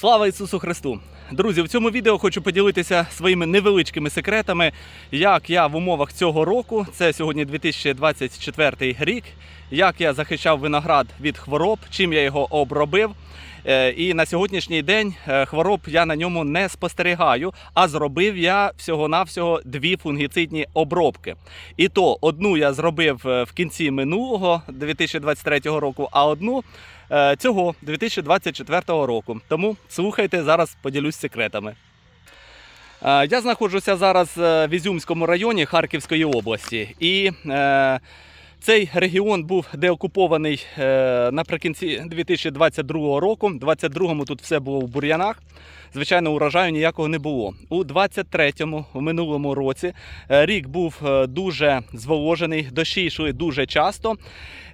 Слава Ісусу Христу! Друзі, в цьому відео хочу поділитися своїми невеличкими секретами, як я в умовах цього року, це сьогодні 2024 рік, як я захищав виноград від хвороб, чим я його обробив. Е, І на сьогоднішній день е, хвороб я на ньому не спостерігаю, а зробив я всього-навсього дві фунгіцидні обробки. І то одну я зробив е, в кінці минулого 2023 року, а одну цього 2024 року. Тому слухайте, зараз поділюсь секретами. Е, Я знаходжуся зараз е, в Ізюмському районі Харківської області. І е, цей регіон був деокупований е, наприкінці 2022 року. У 2022 тут все було в бур'янах. Звичайно, урожаю ніякого не було. У 23-му, в минулому році, е, рік був е, дуже зволожений, дощі йшли дуже часто.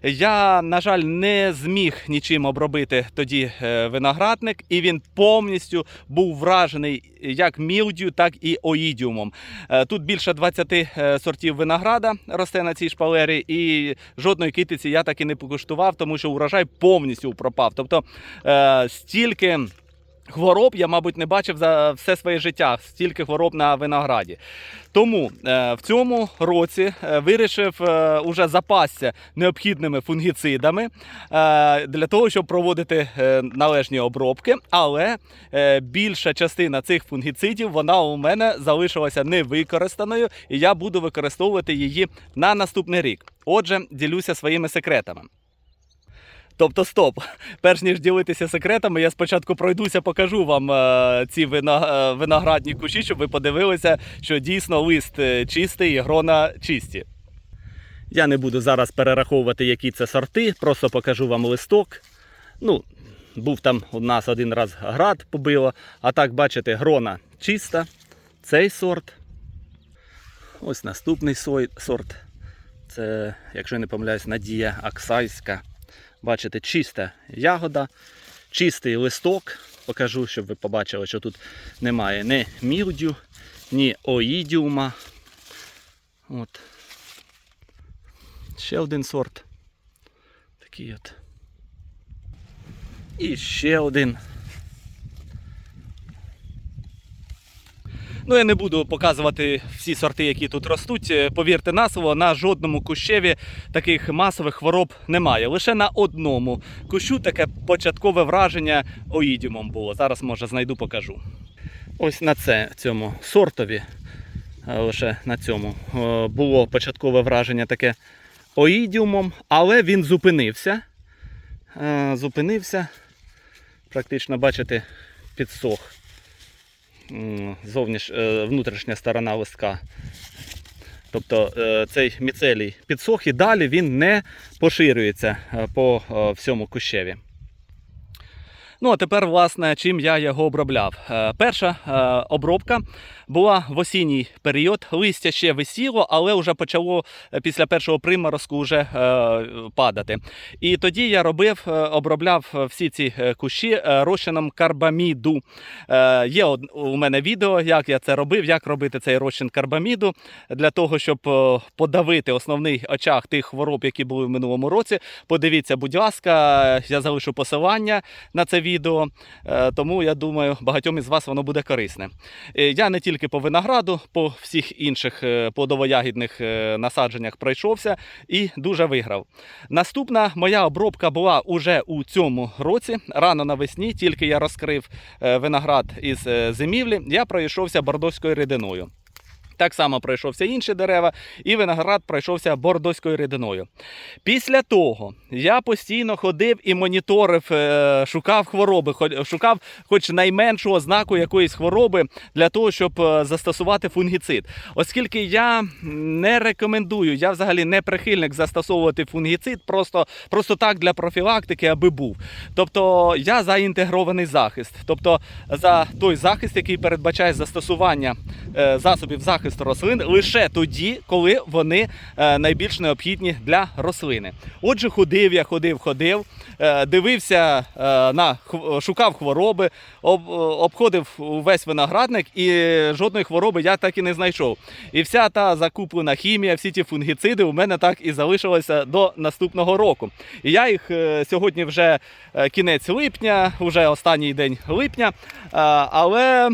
Я, на жаль, не зміг нічим обробити тоді е, виноградник, і він повністю був вражений як мілдю, так і оїдіумом. Тут більше 20 е, сортів винограда росте на цій шпалері, і жодної китиці я так і не покуштував, тому що урожай повністю пропав. Тобто стільки. Хвороб я, мабуть, не бачив за все своє життя, стільки хвороб на винограді. Тому е, в цьому році е, вирішив е, уже запасся необхідними фунгіцидами для того, щоб проводити належні обробки. Але більша частина цих фунгіцидів вона у мене залишилася невикористаною, і я буду використовувати її на наступний рік. Отже, ділюся своїми секретами. Тобто, стоп, перш ніж ділитися секретами, я спочатку пройдуся, покажу вам е, ці вина, е, виноградні кущі, щоб ви подивилися, що дійсно лист е, чистий і грона чисті. Я не буду зараз перераховувати, які це сорти, просто покажу вам листок. Ну, був там у нас один раз град побило, а так, бачите, грона чиста. Цей сорт. Ось наступний сорт. Це, якщо я не помиляюсь, Надія Аксайська. Бачите, чиста ягода, чистий листок. Покажу, щоб ви побачили, що тут немає ні мілдю, ні оїдіума. От. Ще один сорт. Такий от. І ще один. Ну, я не буду показувати всі сорти, які тут ростуть. Е, Повірте на слово, на жодному кущеві таких масових хвороб немає. Лише на одному кущу таке початкове враження оїдіумом було. Зараз, може, знайду, покажу. Ось на це цьому сортові, е, лише на цьому е, було початкове враження таке оїдіумом, але він зупинився. Зупинився. Практично, бачите, підсох зовніш, е, внутрішня сторона листка. Тобто е, цей міцелій підсох і далі він не поширюється е, по всьому кущеві. Ну, а тепер, власне, чим я його обробляв. Е, Перша е, обробка була в осінній період. Листя ще висіло, але вже почало е, після першого приморозку вже падати. І тоді я робив, обробляв всі ці кущі розчином карбаміду. Є у мене відео, як я це робив, як робити цей розчин карбаміду для того, щоб подавити основний очаг тих хвороб, які були в минулому році. Подивіться, будь ласка, я залишу посилання на це відео, е, тому я думаю, багатьом із вас воно буде корисне. Е, Я не тільки по винограду, по всіх інших е, плодово-ягідних насадженнях пройшовся і дуже виграв. Наступна моя обробка була уже у цьому році, рано навесні, тільки я розкрив виноград із зимівлі, я пройшовся бордоською рідиною. Так само пройшовся інші дерева, і виноград пройшовся бордоською рідиною. Після того я постійно ходив і моніторив, е, шукав хвороби, шукав хоч найменшу ознаку якоїсь хвороби для того, щоб е, застосувати фунгіцид. Оскільки я не рекомендую, я взагалі не прихильник застосовувати фунгіцид просто, просто так для профілактики, аби був. Тобто я за інтегрований захист, тобто за той захист, який передбачає застосування е, засобів захисту захисту рослин лише тоді, коли вони е, найбільш необхідні для рослини. Отже, ходив я, ходив, ходив, е, дивився е, на шукав хвороби, обходив увесь виноградник і жодної хвороби я так і не знайшов. І вся та закуплена хімія, всі ті фунгіциди у мене так і залишилися до наступного року. І я їх сьогодні вже кінець липня, вже останній день липня. Але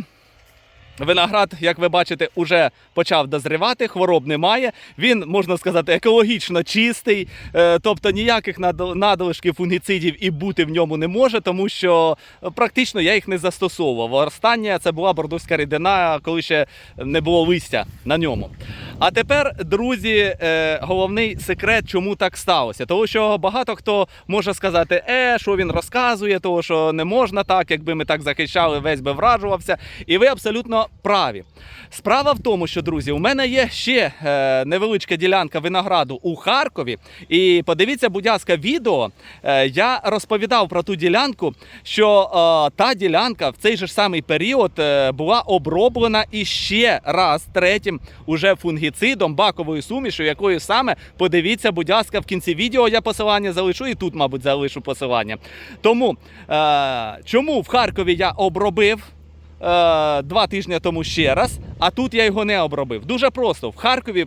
Виноград, як ви бачите, уже почав дозрівати, хвороб немає. Він, можна сказати, екологічно чистий, е, тобто ніяких над- надлишків фунгіцидів і бути в ньому не може, тому що е, практично я їх не застосовував. Остання це була бордовська рідина, коли ще не було листя на ньому. А тепер, друзі, е, головний секрет, чому так сталося. Тому що багато хто може сказати, е, що він розказує, того що не можна так, якби ми так захищали, весь би вражувався. І ви абсолютно праві. Справа в тому, що друзі, у мене є ще е, невеличка ділянка винограду у Харкові. І подивіться, будь ласка, відео. Е, я розповідав про ту ділянку, що е, та ділянка в цей же самий період е, була оброблена і ще раз третім уже фунгіцидом, баковою сумішю, якою саме подивіться, будь ласка, в кінці відео я посилання залишу, і тут, мабуть, залишу посилання. Тому е, чому в Харкові я обробив? Е, два тижні тому ще раз, а тут я його не обробив. Дуже просто в Харкові.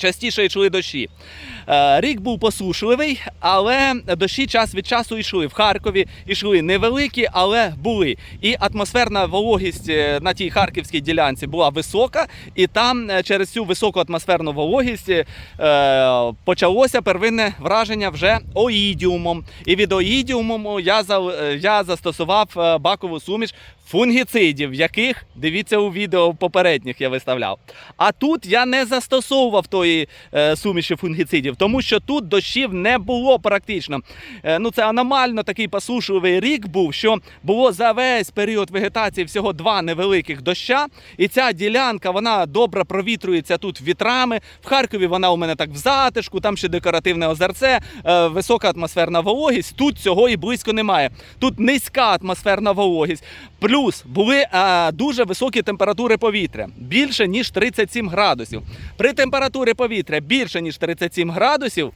Частіше йшли дощі. Е, Рік був посушливий, але дощі час від часу йшли. В Харкові йшли невеликі, але були. І атмосферна вологість е, на тій харківській ділянці була висока, і там через цю високу атмосферну вологість почалося первинне враження вже оїдіумом. І від оїдіуму я, я застосував бакову суміш фунгіцидів, яких дивіться у відео попередніх я виставляв. А тут я не застосовував тої е, суміші фунгіцидів, тому що тут дощів не було практично. Е, ну це аномально такий посушливий рік був, що було за весь період вегетації всього два невеликих доща. І ця ділянка вона добре провітрюється тут вітрами. В Харкові вона у мене так в затишку, там ще декоративне озерце, е, висока атмосферна вологість. Тут цього і близько немає. Тут низька атмосферна вологість. Були е, дуже високі температури повітря, більше ніж 37 градусів. При температурі повітря більше ніж 37 градусів.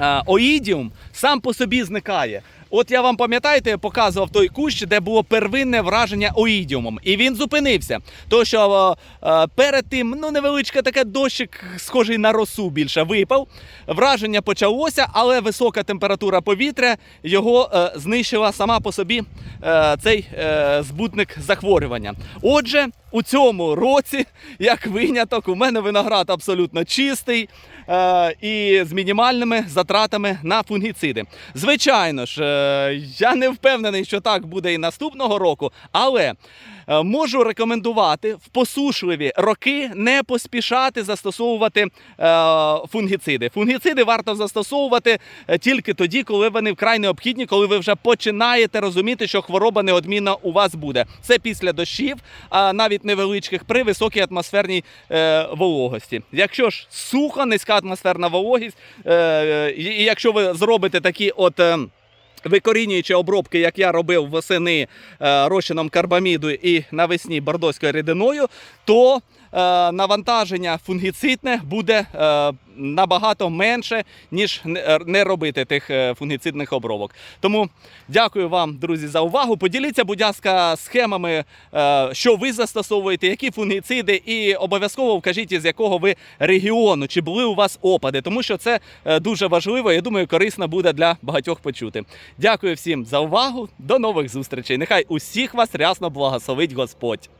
е, Оїдіум сам по собі зникає. От я вам пам'ятаєте, я показував той кущ, де було первинне враження оїдіумом, і він зупинився. То що е, перед тим ну невеличка таке дощик, схожий на росу більше випав. Враження почалося, але висока температура повітря його е, знищила сама по собі е, цей е, збутник захворювання. Отже, у цьому році, як виняток, у мене виноград абсолютно чистий е, і з мінімальними затратами на фунгіциди. Звичайно ж, е, я не впевнений, що так буде і наступного року, але можу рекомендувати в посушливі роки не поспішати застосовувати е, фунгіциди. Фунгіциди варто застосовувати е, тільки тоді, коли вони вкрай необхідні, коли ви вже починаєте розуміти, що хвороба неодмінно у вас буде. Це після дощів, а навіть невеличких при високій атмосферній е, вологості. Якщо ж сухо, низька атмосферна вологість, е, і якщо ви зробите такі от. Викорінюючи обробки, як я робив восени е, розчином карбаміду і навесні бордоською рідиною, то е, навантаження фунгіцидне буде е, набагато менше, ніж не- е, робити тих е, фунгіцидних обробок. Тому дякую вам, друзі, за увагу. Поділіться, будь ласка, схемами, е, що ви застосовуєте, які фунгіциди, і обов'язково вкажіть, із якого ви регіону, чи були у вас опади, тому що це дуже важливо. Я думаю, корисно буде для багатьох почути. Дякую всім за увагу. До нових зустрічей. Нехай усіх вас рясно благословить Господь.